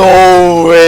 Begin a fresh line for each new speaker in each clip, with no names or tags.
No way.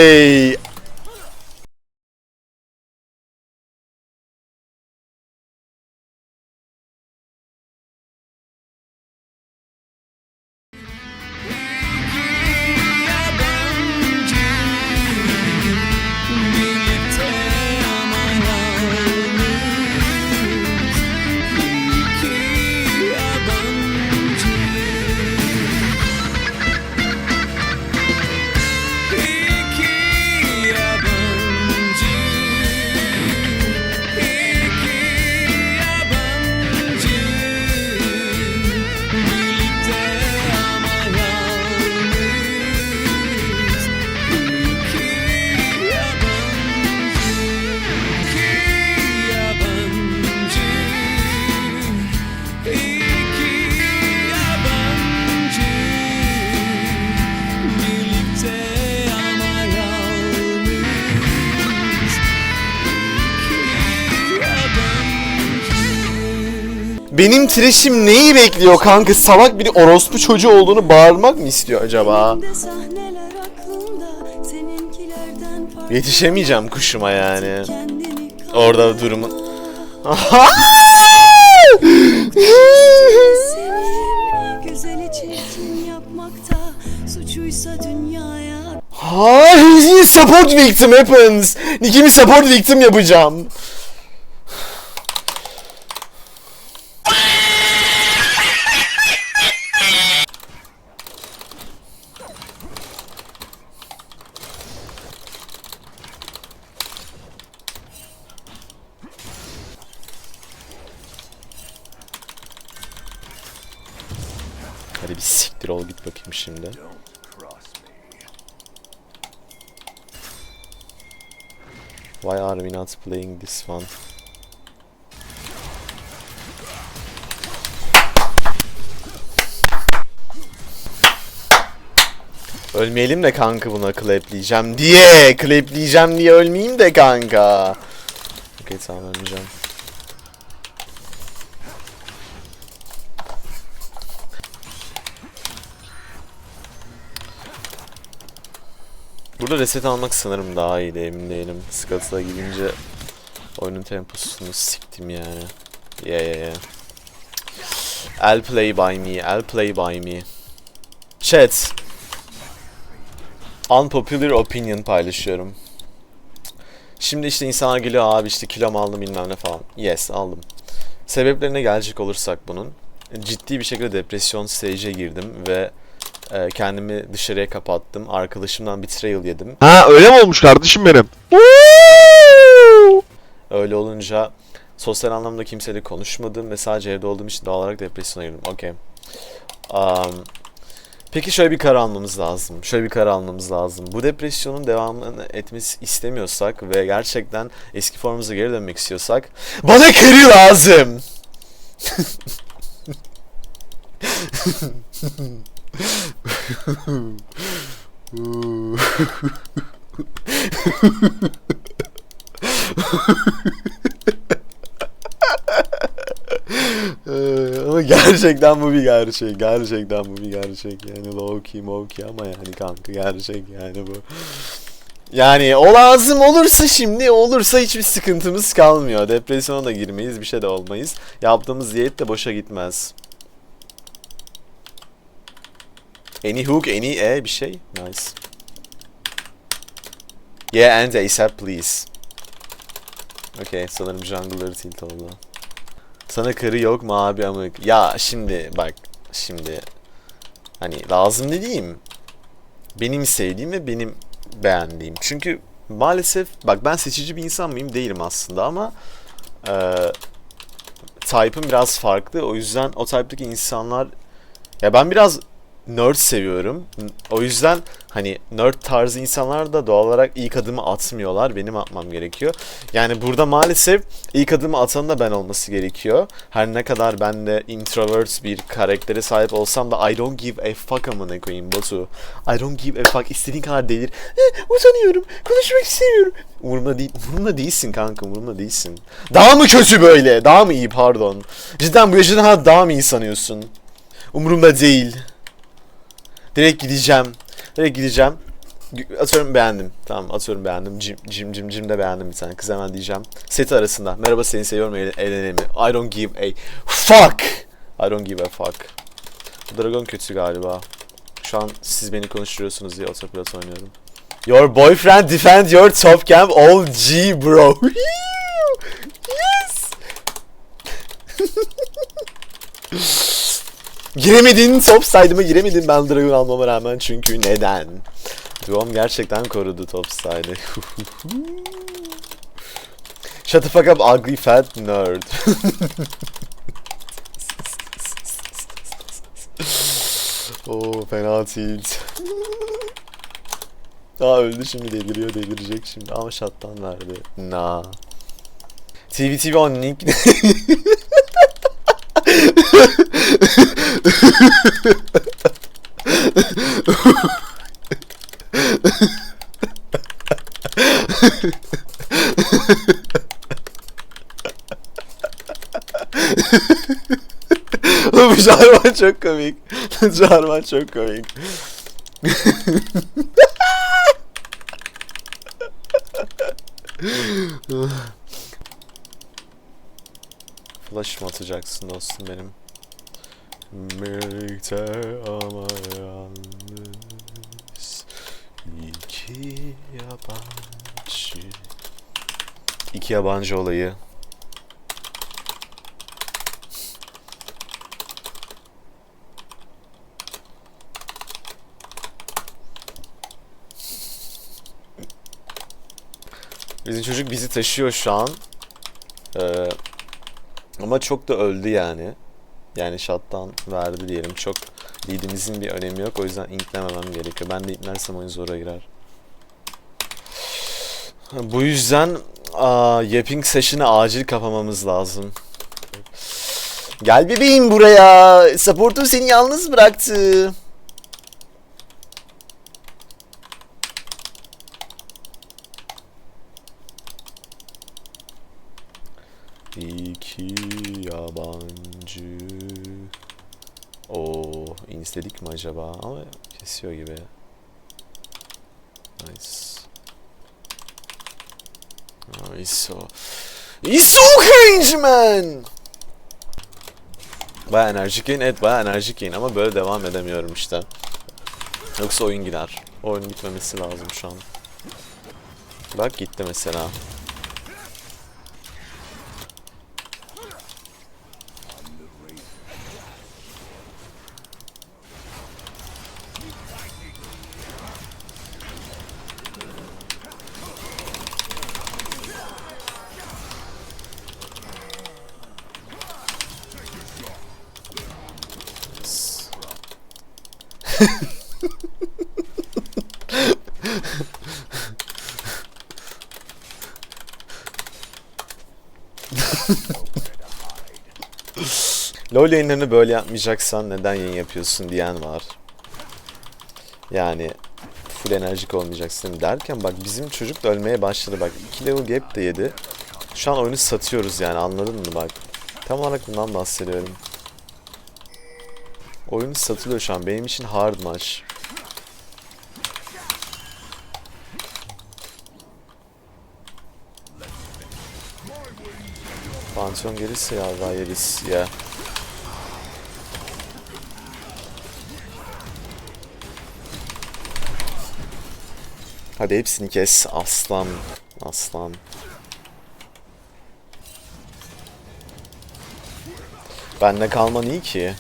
Benim trash'im neyi bekliyor kanka? Salak biri orospu çocuğu olduğunu bağırmak mı istiyor acaba? Yetişemeyeceğim kuşuma yani. Orada durumun...
Dünyaya
Hayır, support victim happens. Nick'imi support victim yapacağım. Hadi bir siktir ol git bakayım şimdi. Why are we not playing this one? Ölmeyelim de kanka buna clapleyeceğim diye. Clapleyeceğim diye ölmeyeyim de kanka. Okey tamam ölmeyeceğim. Burada reset almak sanırım daha iyiydi emin değilim. Scuttle'a gidince oyunun temposunu siktim yani. Yeah yeah yeah. I'll play by me, I'll play by me. Chat. Unpopular opinion paylaşıyorum. Şimdi işte insanlar geliyor abi işte kilo aldım bilmem ne falan. Yes aldım. Sebeplerine gelecek olursak bunun. Ciddi bir şekilde depresyon stage'e girdim ve e, kendimi dışarıya kapattım. Arkadaşımdan betrayal yedim.
Ha öyle mi olmuş kardeşim benim?
Öyle olunca sosyal anlamda kimseyle konuşmadım ve sadece evde olduğum için doğal olarak depresyona girdim. Okey. Um, peki şöyle bir karar almamız lazım. Şöyle bir karar almamız lazım. Bu depresyonun devamını etmesi istemiyorsak ve gerçekten eski formumuza geri dönmek istiyorsak bana karı lazım. Ee, ama gerçekten bu bir gerçek. Gerçekten bu bir gerçek. Yani low key mow key ama yani kanka gerçek yani bu. Yani o lazım olursa şimdi olursa hiçbir sıkıntımız kalmıyor. Depresyona da girmeyiz bir şey de olmayız. Yaptığımız diyet de boşa gitmez. Any hook, any e bir şey. Nice. Yeah and ASAP please. Okay sanırım jungle'ları tilt oldu. Sana karı yok mu abi amık? Ya şimdi bak şimdi hani lazım dediğim benim sevdiğim ve benim beğendiğim. Çünkü maalesef bak ben seçici bir insan mıyım? Değilim aslında ama e, type'ım biraz farklı. O yüzden o type'daki insanlar ya ben biraz nerd seviyorum. O yüzden hani nerd tarzı insanlar da doğal olarak ilk adımı atmıyorlar. Benim atmam gerekiyor. Yani burada maalesef ilk adımı atan da ben olması gerekiyor. Her ne kadar ben de introvert bir karaktere sahip olsam da I don't give a fuck amına koyayım Batu. I don't give a fuck. İstediğin kadar delir. Eh, utanıyorum. Konuşmak istemiyorum. Umurumda değil. Umurumda değilsin kanka. Umurumda değilsin. Daha mı kötü böyle? Daha mı iyi pardon. Cidden bu hayat daha mı iyi sanıyorsun? Umurumda değil. Direkt gideceğim. Direkt gideceğim. Atıyorum beğendim. Tamam atıyorum beğendim. Jim, Jim, Jim, Jim de beğendim bir tane. Kız hemen diyeceğim. Seti arasında. Merhaba seni seviyorum eğlen- eğlenelim mi? I don't give a fuck. I don't give a fuck. Dragon kötü galiba. Şu an siz beni konuşturuyorsunuz diye otopilot oynuyorum. Your boyfriend defend your top camp all G bro. yes. Giremedin top side'ıma giremedin ben Dragon almama rağmen çünkü neden? Duom gerçekten korudu top side'ı. Shut the fuck up ugly fat nerd. Oo fena tilt. Aa öldü şimdi deliriyor delirecek şimdi ama shutdown verdi. Na. TV TV on nick. Bu Jarvan çok komik. Jarvan çok komik. Flash mı atacaksın dostum benim? Birlikte ama yalnız iki yabancı İki yabancı olayı Bizim çocuk bizi taşıyor şu an. Ee, ama çok da öldü yani. Yani shot'tan verdi diyelim. Çok lead'imizin bir önemi yok. O yüzden inklememem gerekiyor. Ben de inklersem oyun zora girer. Bu yüzden aa, Yapping Session'ı acil kapamamız lazım. Gel bebeğim buraya. Support'un seni yalnız bıraktı. İki yabancı. O insledik mi acaba? Ama kesiyor gibi. Nice. Nice. o. He's so cringe man. Baya enerjik yayın. Evet baya enerjik yayın ama böyle devam edemiyorum işte. Yoksa oyun gider. Oyun gitmemesi lazım şu an. Bak gitti mesela. LoL yayınlarını böyle yapmayacaksan neden yayın yapıyorsun diyen var. Yani full enerjik olmayacaksın derken bak bizim çocuk da ölmeye başladı bak 2 level gap de yedi. Şu an oyunu satıyoruz yani anladın mı bak. Tam olarak bundan bahsediyorum. Oyun satılıyor şu an benim için hard maç. Pantheon gelirse ya yeriz ya. Hadi hepsini kes aslan. Aslan. Bende kalman iyi ki.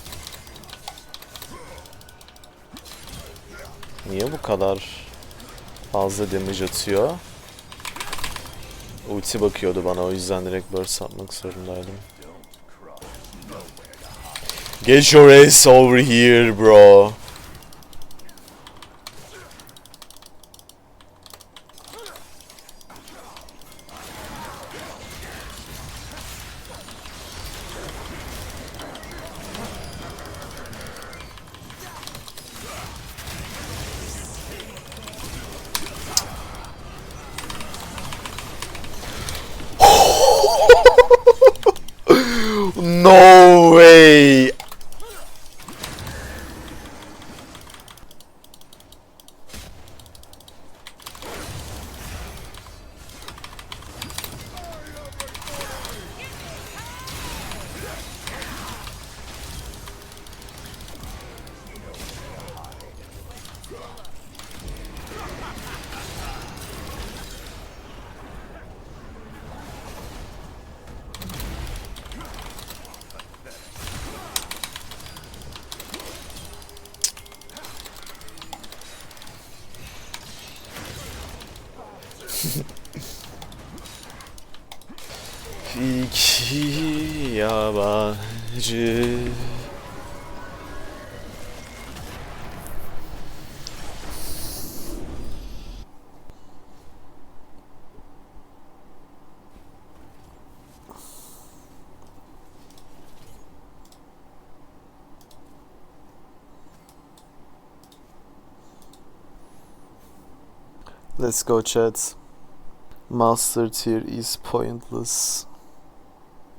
Niye bu kadar fazla damage atıyor? Ulti bakıyordu bana o yüzden direkt burst atmak zorundaydım. Get your ass over here bro. İki yabancı Let's go chat. Master tier is pointless.